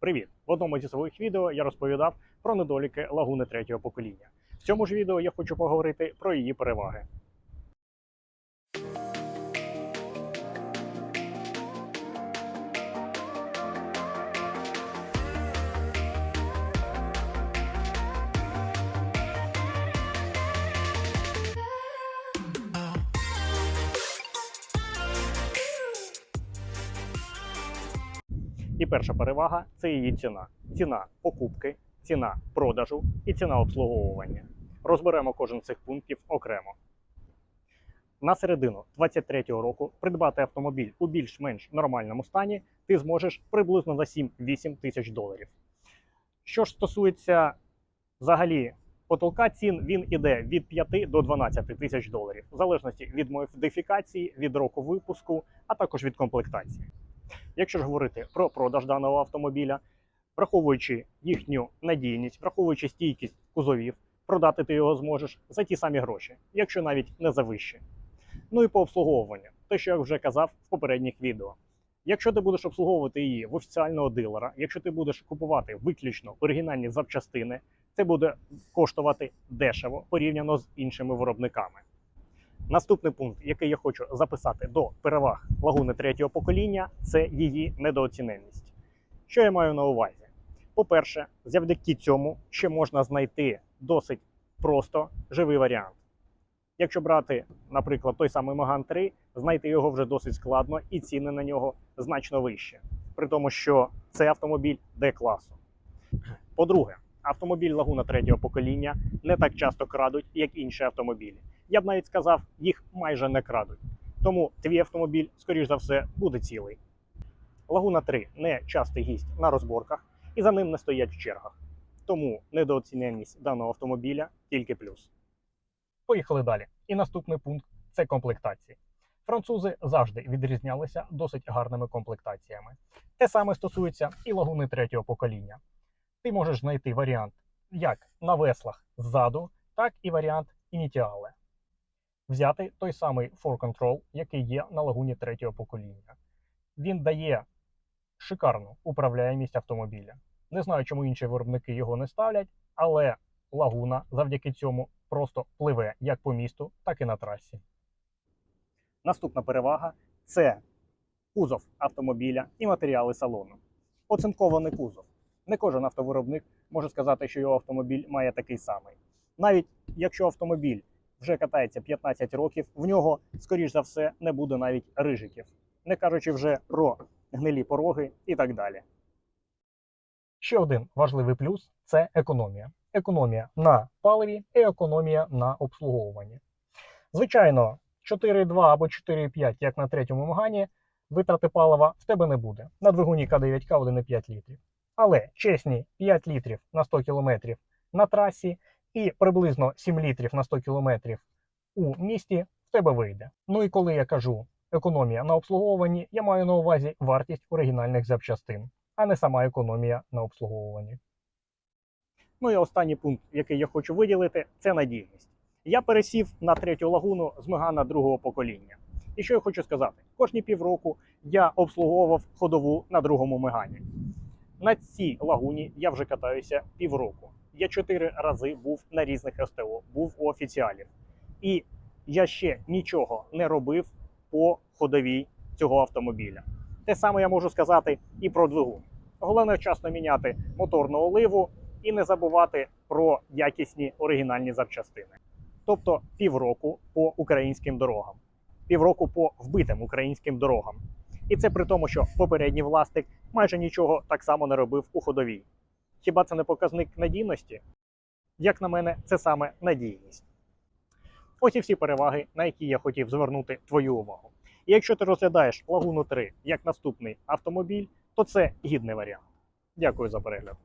Привіт! В одному зі своїх відео я розповідав про недоліки лагуни третього покоління. В цьому ж відео я хочу поговорити про її переваги. І перша перевага це її ціна. Ціна покупки, ціна продажу і ціна обслуговування. Розберемо кожен з цих пунктів окремо. На середину 2023 року придбати автомобіль у більш-менш нормальному стані ти зможеш приблизно за 7-8 тисяч доларів. Що ж стосується взагалі потолка цін, він іде від 5 до 12 тисяч доларів, в залежності від модифікації, від року випуску, а також від комплектації. Якщо ж говорити про продаж даного автомобіля, враховуючи їхню надійність, враховуючи стійкість кузовів, продати ти його зможеш за ті самі гроші, якщо навіть не за вищі. Ну і по обслуговуванню, те, що я вже казав в попередніх відео. Якщо ти будеш обслуговувати її в офіціального дилера, якщо ти будеш купувати виключно оригінальні запчастини, це буде коштувати дешево порівняно з іншими виробниками. Наступний пункт, який я хочу записати до переваг лагуни третього покоління, це її недооціненість. Що я маю на увазі? По-перше, завдяки цьому ще можна знайти досить просто живий варіант. Якщо брати, наприклад, той самий Megane 3, знайти його вже досить складно, і ціни на нього значно вищі. При тому, що це автомобіль Д-класу. По-друге, автомобіль лагуна третього покоління не так часто крадуть, як інші автомобілі я б навіть сказав, їх майже не крадуть. Тому твій автомобіль, скоріш за все, буде цілий. Лагуна 3 не частий гість на розборках і за ним не стоять в чергах. Тому недооціненість даного автомобіля тільки плюс. Поїхали далі. І наступний пункт це комплектації. Французи завжди відрізнялися досить гарними комплектаціями. Те саме стосується і лагуни третього покоління. Ти можеш знайти варіант як на веслах ззаду, так і варіант ініціали взяти той самий For Control, який є на лагуні третього покоління. Він дає шикарну управляємість автомобіля. Не знаю, чому інші виробники його не ставлять, але лагуна завдяки цьому просто пливе як по місту, так і на трасі. Наступна перевага це кузов автомобіля і матеріали салону. Оцинкований кузов. Не кожен автовиробник може сказати, що його автомобіль має такий самий. Навіть якщо автомобіль вже катається 15 років, в нього, скоріш за все, не буде навіть рижиків, не кажучи вже про гнилі пороги і так далі. Ще один важливий плюс це економія. Економія на паливі і економія на обслуговуванні. Звичайно, 4,2 або 4,5, як на третьому Магані, витрати палива в тебе не буде. На двигуні К9К 1,5 літрів. Але чесні 5 літрів на 100 км на трасі і приблизно 7 літрів на 100 кілометрів у місті в тебе вийде. Ну і коли я кажу економія на обслуговуванні, я маю на увазі вартість оригінальних запчастин, а не сама економія на обслуговуванні. Ну і останній пункт, який я хочу виділити, це надійність. Я пересів на третю лагуну з Мегана другого покоління. І що я хочу сказати? Кожні півроку я обслуговував ходову на другому мегані. На цій лагуні я вже катаюся півроку я чотири рази був на різних СТО, був у офіціалів. І я ще нічого не робив по ходовій цього автомобіля. Те саме я можу сказати і про двигун. Головне вчасно міняти моторну оливу і не забувати про якісні оригінальні запчастини. Тобто півроку по українським дорогам, півроку по вбитим українським дорогам. І це при тому, що попередній власник майже нічого так само не робив у ходовій. Хіба це не показник надійності? Як на мене, це саме надійність. Ось і всі переваги, на які я хотів звернути твою увагу. І якщо ти розглядаєш Лагуну 3 як наступний автомобіль, то це гідний варіант. Дякую за перегляд.